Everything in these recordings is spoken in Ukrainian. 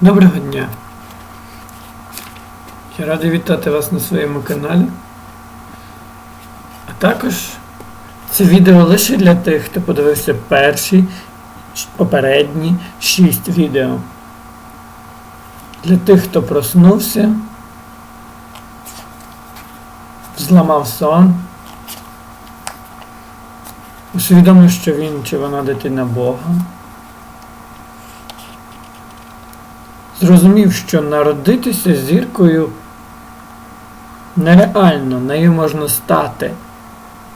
Доброго дня! Я радий вітати вас на своєму каналі. А також це відео лише для тих, хто подивився перші попередні 6 відео. Для тих, хто проснувся, зламав сон, усвідомив, що він чи вона дитина Бога. Зрозумів, що народитися зіркою нереально, нею можна стати,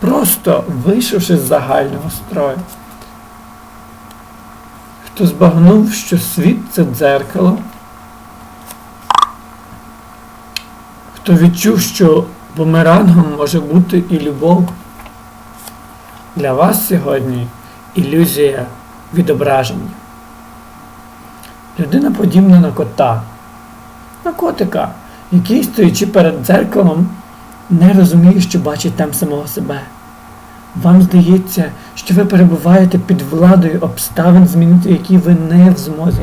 просто вийшовши з загального строю. Хто збагнув, що світ це дзеркало, хто відчув, що бумерангом може бути і любов, для вас сьогодні ілюзія відображення. Людина подібна на кота, на котика, який, стоячи перед дзеркалом, не розуміє, що бачить там самого себе. Вам здається, що ви перебуваєте під владою обставин, змінити які ви не в змозі.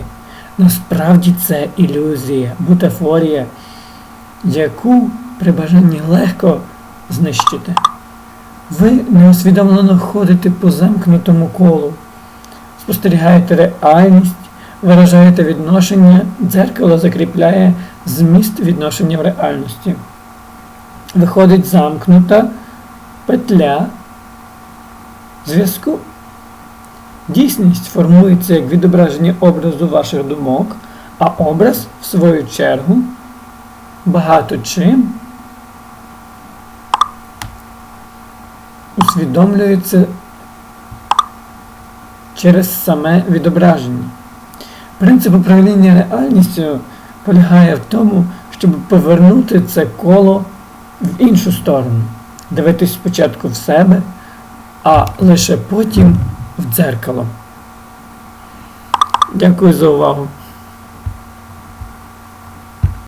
Насправді це ілюзія, бутафорія, яку при бажанні легко знищити. Ви неусвідомлено ходите по замкнутому колу, спостерігаєте реальність, виражаєте відношення, дзеркало закріпляє зміст відношення в реальності. Виходить замкнута петля зв'язку. Дійсність формується як відображення образу ваших думок, а образ, в свою чергу, багато чим усвідомлюється через саме відображення. Принцип управління реальністю полягає в тому, щоб повернути це коло в іншу сторону, дивитись спочатку в себе, а лише потім в дзеркало. Дякую за увагу.